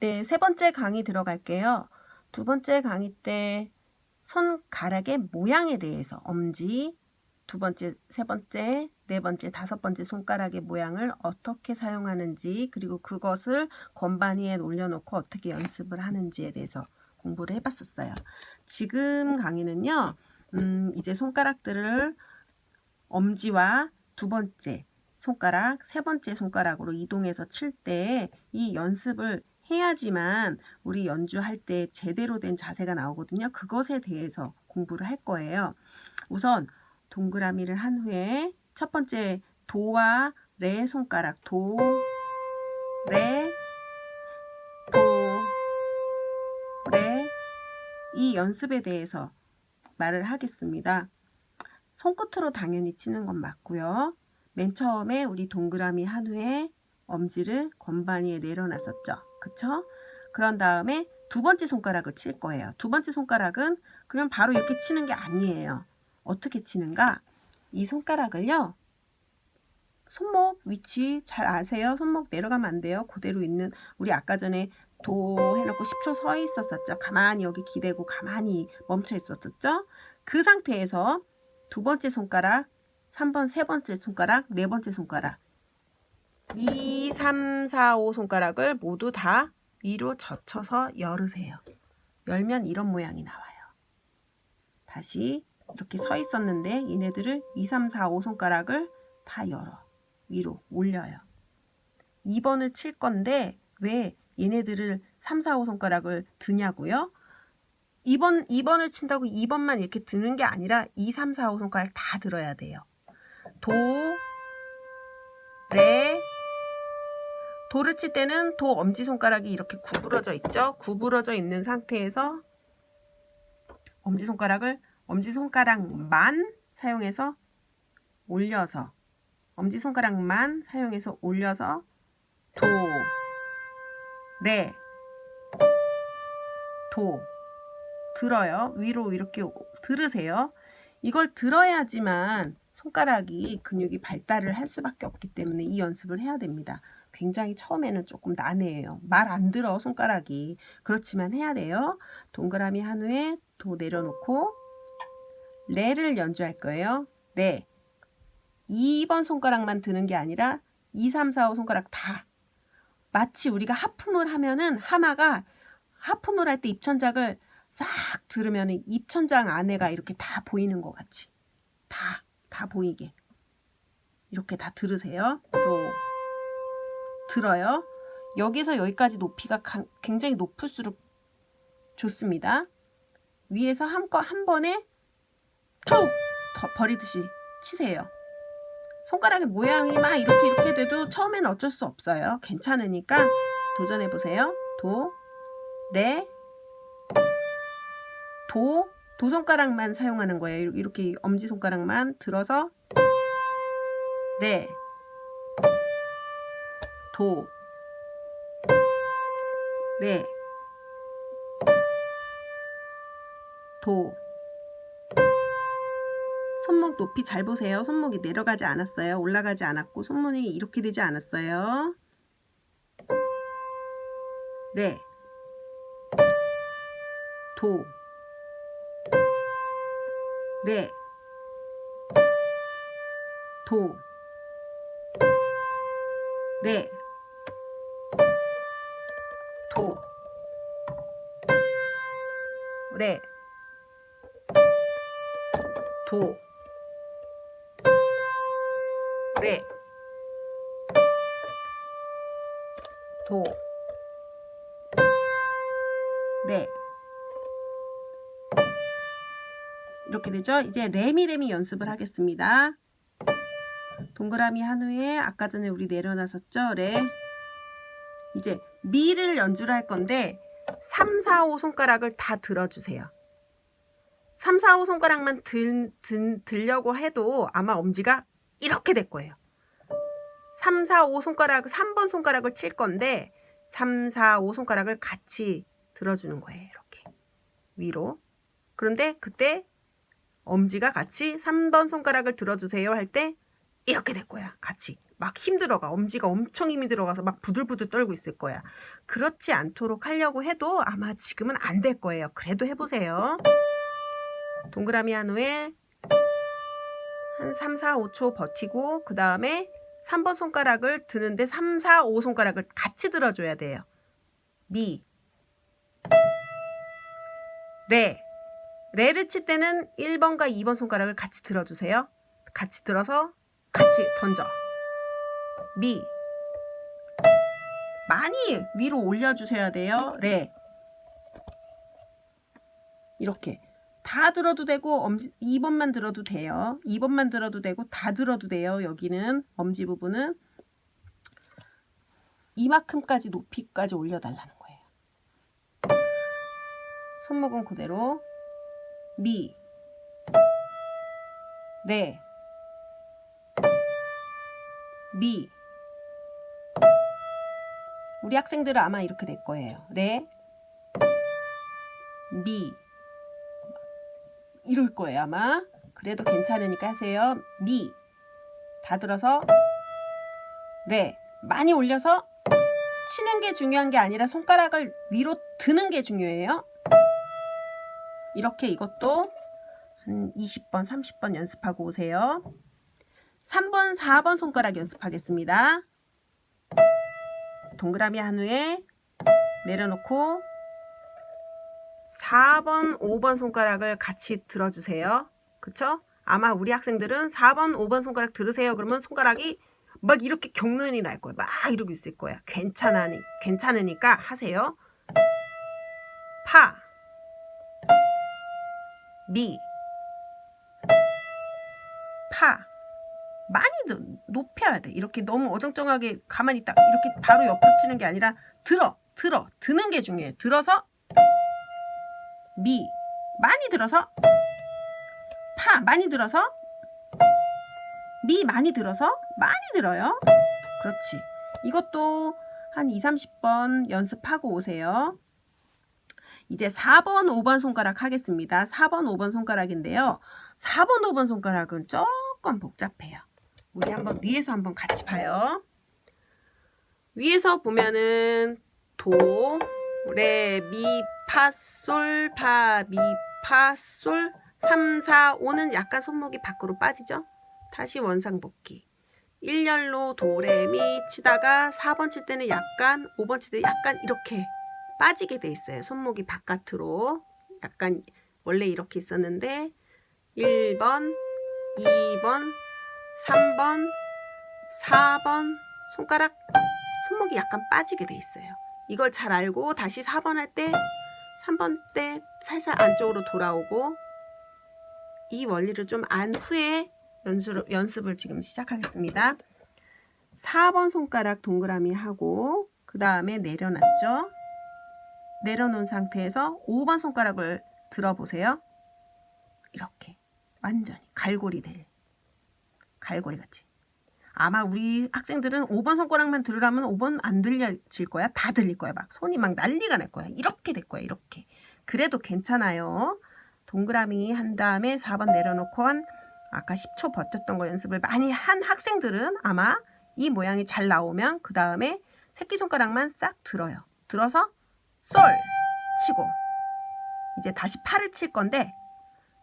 네, 세 번째 강의 들어갈게요. 두 번째 강의 때 손가락의 모양에 대해서 엄지, 두 번째, 세 번째, 네 번째, 다섯 번째 손가락의 모양을 어떻게 사용하는지 그리고 그것을 건반 위에 올려놓고 어떻게 연습을 하는지에 대해서 공부를 해봤었어요. 지금 강의는요, 음, 이제 손가락들을 엄지와 두 번째 손가락, 세 번째 손가락으로 이동해서 칠 때 이 연습을 해야지만 우리 연주할 때 제대로 된 자세가 나오거든요. 그것에 대해서 공부를 할 거예요. 우선 동그라미를 한 후에 첫 번째 도와 레 손가락 도, 레, 도, 레 이 연습에 대해서 말을 하겠습니다. 손끝으로 당연히 치는 건 맞고요. 맨 처음에 우리 동그라미 한 후에 엄지를 건반 위에 내려놨었죠. 그쵸? 그런 다음에 두 번째 손가락을 칠 거예요. 두 번째 손가락은 그냥 바로 이렇게 치는 게 아니에요. 어떻게 치는가? 이 손가락을요. 손목 위치 잘 아세요? 손목 내려가면 안 돼요. 그대로 있는 우리 아까 전에 도 해놓고 10초 서 있었었죠. 가만히 여기 기대고 가만히 멈춰 있었었죠. 그 상태에서 두 번째 손가락, 3번, 세 번째 손가락, 네 번째 손가락 2, 3, 4, 5 손가락을 모두 다 위로 젖혀서 열으세요. 열면 이런 모양이 나와요. 다시 이렇게 서 있었는데 얘네들을 2, 3, 4, 5 손가락을 다 열어. 위로 올려요. 2번을 칠 건데 왜 얘네들을 3, 4, 5 손가락을 드냐고요? 2번, 2번을 친다고 2번만 이렇게 드는 게 아니라 2, 3, 4, 5 손가락 다 들어야 돼요. 도, 레, 칠 때는 도 엄지손가락이 이렇게 구부러져 있죠. 구부러져 있는 상태에서 엄지손가락을 엄지손가락만 사용해서 올려서 엄지손가락만 사용해서 올려서 도, 레, 도 들어요. 위로 이렇게 들으세요. 이걸 들어야지만 손가락이 근육이 발달을 할 수밖에 없기 때문에 이 연습을 해야 됩니다. 굉장히 처음에는 조금 난해해요. 말 안 들어 손가락이. 그렇지만 해야 돼요. 동그라미 한 후에 도 내려놓고 레를 연주할 거예요. 레. 2번 손가락만 드는 게 아니라 2, 3, 4, 5 손가락 다. 마치 우리가 하품을 하면은 하마가 하품을 할 때 입천장을 싹 들으면 입천장 안에가 이렇게 다 보이는 것 같이. 다, 다 보이게. 이렇게 다 들으세요. 또 들어요. 여기서 여기까지 높이가 굉장히 높을수록 좋습니다. 위에서 한껏 한 번에 툭 버리듯이 치세요. 손가락의 모양이 막 이렇게 이렇게 돼도 처음에는 어쩔 수 없어요. 괜찮으니까 도전해 보세요. 도, 레, 도, 도 손가락만 사용하는 거예요. 이렇게 엄지 손가락만 들어서 레, 도, 레, 도. 손목 높이 잘 보세요. 손목이 내려가지 않았어요. 올라가지 않았고 손목이 이렇게 되지 않았어요. 레, 도, 레, 도, 레, 레, 도, 레, 도, 레. 이렇게 되죠? 이제 레미레미 연습을 하겠습니다. 동그라미 한 후에 아까 전에 우리 내려놨었죠? 레. 이제 미를 연주를 할 건데 3, 4, 5 손가락을 다 들어주세요. 3, 4, 5 손가락만 들, 들, 들려고 해도 아마 엄지가 이렇게 될 거예요. 3, 4, 5 손가락, 3번 손가락을 칠 건데 3, 4, 5 손가락을 같이 들어주는 거예요. 이렇게 위로. 그런데 그때 엄지가 같이 3번 손가락을 들어주세요 할 때 이렇게 될 거야. 같이 막 힘들어가. 엄지가 엄청 힘이 들어가서 막 부들부들 떨고 있을 거야. 그렇지 않도록 하려고 해도 아마 지금은 안 될 거예요. 그래도 해보세요. 동그라미 한 후에 한 3, 4, 5초 버티고 그 다음에 3번 손가락을 드는데 3, 4, 5 손가락을 같이 들어줘야 돼요. 미, 레. 레를 칠 때는 1번과 2번 손가락을 같이 들어주세요. 같이 들어서 같이 던져. 미. 많이 위로 올려주셔야 돼요. 레. 이렇게. 다 들어도 되고 엄지 2번만 들어도 돼요. 2번만 들어도 되고 다 들어도 돼요. 여기는 엄지 부분은 이만큼까지 높이까지 올려달라는 거예요. 손목은 그대로 미, 레, 미. 우리 학생들은 아마 이렇게 될 거예요. 레, 미. 이럴 거예요, 아마. 그래도 괜찮으니까 하세요. 미. 다 들어서 레. 많이 올려서 치는 게 중요한 게 아니라 손가락을 위로 드는 게 중요해요. 이렇게 이것도 한 20번, 30번 연습하고 오세요. 3번, 4번 손가락 연습하겠습니다. 동그라미 한 후에 내려놓고 4번, 5번 손가락을 같이 들어주세요. 그쵸? 아마 우리 학생들은 4번, 5번 손가락 들으세요. 그러면 손가락이 막 이렇게 경련이 날 거야. 막 이러고 있을 거야. 괜찮으니, 괜찮으니까 하세요. 파, 미, 파. 많이 더 높여야 돼. 이렇게 너무 어정쩡하게 가만히 딱 이렇게 바로 옆으로 치는 게 아니라 들어, 들어, 드는 게 중요해. 들어서 미 많이 들어서 파 많이 들어서 미 많이 들어서 많이 들어요. 그렇지. 이것도 한 2, 30번 연습하고 오세요. 이제 4번, 5번 손가락 하겠습니다. 4번, 5번 손가락인데요. 4번, 5번 손가락은 조금 복잡해요. 우리 한번 위에서 한번 같이 봐요. 위에서 보면은 도, 레, 미, 파, 솔, 파, 미, 파, 솔 3, 4, 5는 약간 손목이 밖으로 빠지죠? 다시 원상복귀 1열로 도, 레, 미 치다가 4번 칠 때는 약간 5번 칠 때 약간 이렇게 빠지게 돼 있어요. 손목이 바깥으로 약간 원래 이렇게 있었는데 1번, 2번, 3번, 4번 손가락 손목이 약간 빠지게 돼 있어요. 이걸 잘 알고 다시 4번 할 때 3번 때 살살 안쪽으로 돌아오고 이 원리를 좀 안 후에 연습, 연습을 지금 시작하겠습니다. 4번 손가락 동그라미 하고 그 다음에 내려놨죠. 내려놓은 상태에서 5번 손가락을 들어보세요. 이렇게 완전히 갈고리 될 갈고리 같이 아마 우리 학생들은 5번 손가락만 들으라면 5번 안 들려질 거야. 다 들릴 거야. 막 손이 막 난리가 날 거야. 이렇게 될 거야. 이렇게. 그래도 괜찮아요. 동그라미 한 다음에 4번 내려놓고 한 아까 10초 버텼던 거 연습을 많이 한 학생들은 아마 이 모양이 잘 나오면 그 다음에 새끼손가락만 싹 들어요. 들어서 솔 치고 이제 다시 팔을 칠 건데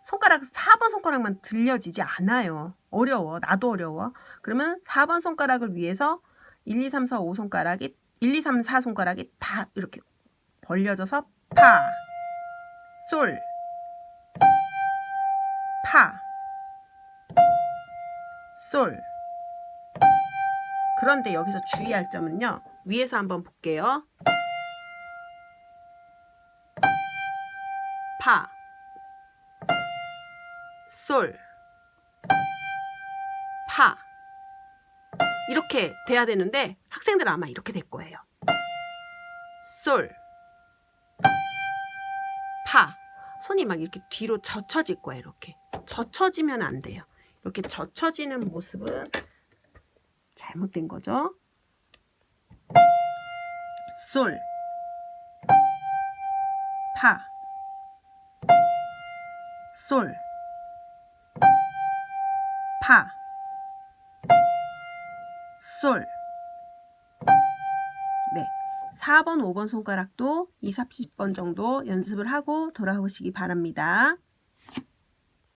손가락 4번 손가락만 들려지지 않아요. 어려워. 나도 어려워. 그러면 4번 손가락을 위해서 1, 2, 3, 4, 5 손가락이 1, 2, 3, 4 손가락이 다 이렇게 벌려져서 파, 솔, 파, 솔. 그런데 여기서 주의할 점은요. 위에서 한번 볼게요. 파, 솔, 파 이렇게 돼야 되는데 학생들은 아마 이렇게 될 거예요. 솔, 파 손이 막 이렇게 뒤로 젖혀질 거예요. 이렇게 젖혀지면 안 돼요. 이렇게 젖혀지는 모습은 잘못된 거죠. 솔, 파, 솔, 파, 솔. 네. 4번, 5번 손가락도 2, 30번 정도 연습을 하고 돌아오시기 바랍니다.